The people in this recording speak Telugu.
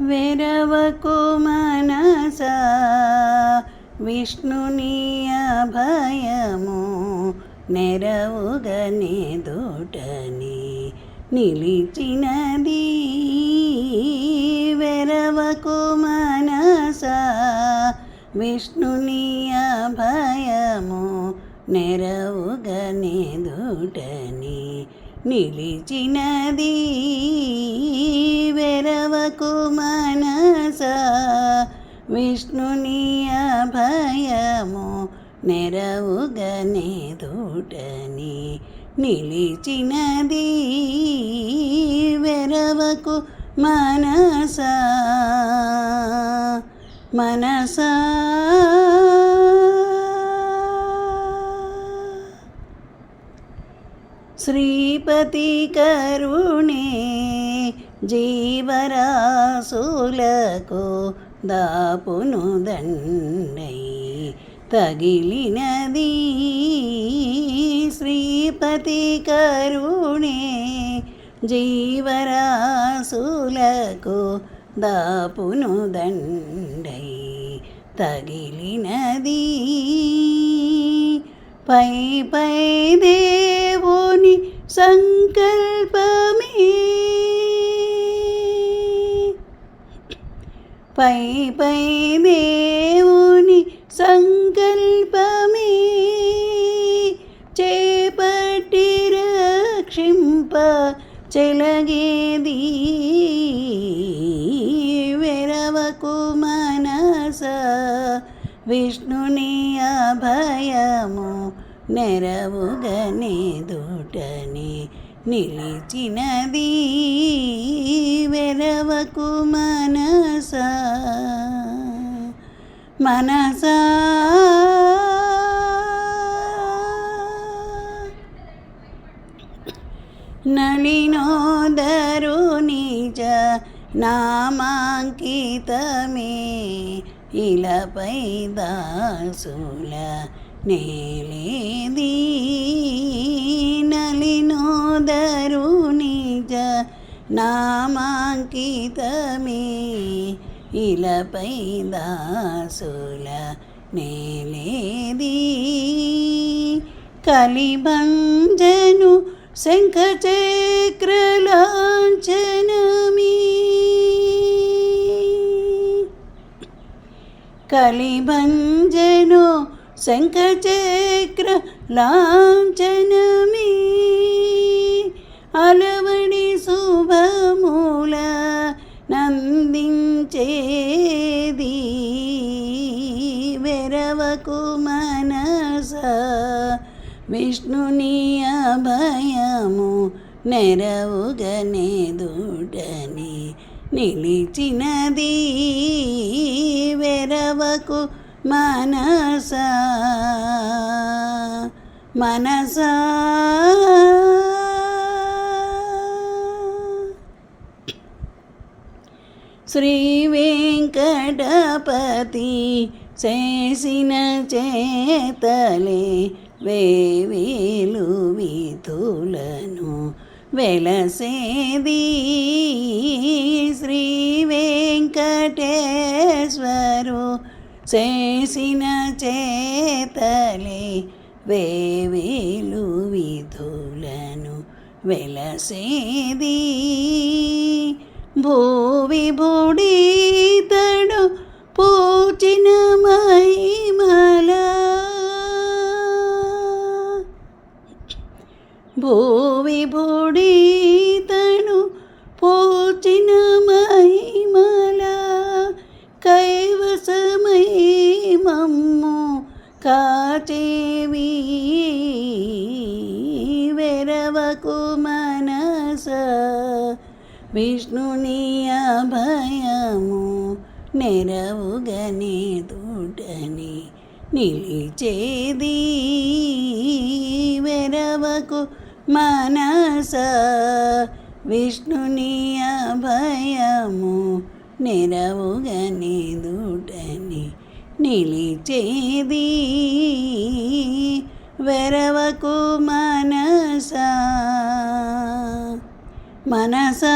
వెరవకు మనసా విష్ణుని అభయము నెరవుగనే దూటని నిలిచినది. వెరవకు మనసా విష్ణుని అభయము నెరవుగనే దూటని నిలిచినది. విష్ణుని అభయము నెరవుగనే దూటని నిలిచినది వెరవకు మనసా మనసా. శ్రీపతి కరుణే జీవరాసులకు దాపును దండై తగిలినది శ్రీపతి కరుణే జీవరాశులకు దాపును దండై తగిలినది పై పై దేవుని సంకల్ప పై పై దేవుని సంకల్పమే. చేపట్టి రక్షింప చెలగేది వెరవకు మనస విష్ణుని అభయము నెరవుగనే దుటని నిలిచినది వెరవకు మనస. మనస. నళినోదరు నిజ నామాంకితమే ఇలపై దాసుల నేలేదీ. నామాంకితమే ఇలపై దాసుల నేలేది. కలిభంజను శంఖచక్రలాంఛనమీ. కలిభంజను శంఖచక్ర లాంఛనమీ అలవడి శుభమూల నందించేది. వెరవకు మనస విష్ణుని అభయము నెరవుగనే దుడని నిలిచినది. వెరవకు మనస మనసా శ్రీ వెంకటపతి చేసిన చేతలే వేవేలు విధులను వెలసేది. శ్రీ వెంకటేశ్వరు చేసిన చేతలే వేవేలు విధులను వెలసేది. భూవిభుడీతడు పూచిన మహిమల భూవిభుడీతడు పూచిన మహిమల కైవసమై మమ్ము కాచేవి వెరవకు మనస విష్ణుని అభయము నెరవుగనే దూటని నిలిచేది. వెరవకు మనస విష్ణుని అభయము నెరవుగనే దూటని నిలిచేది. వెరవకు మనసా மனசா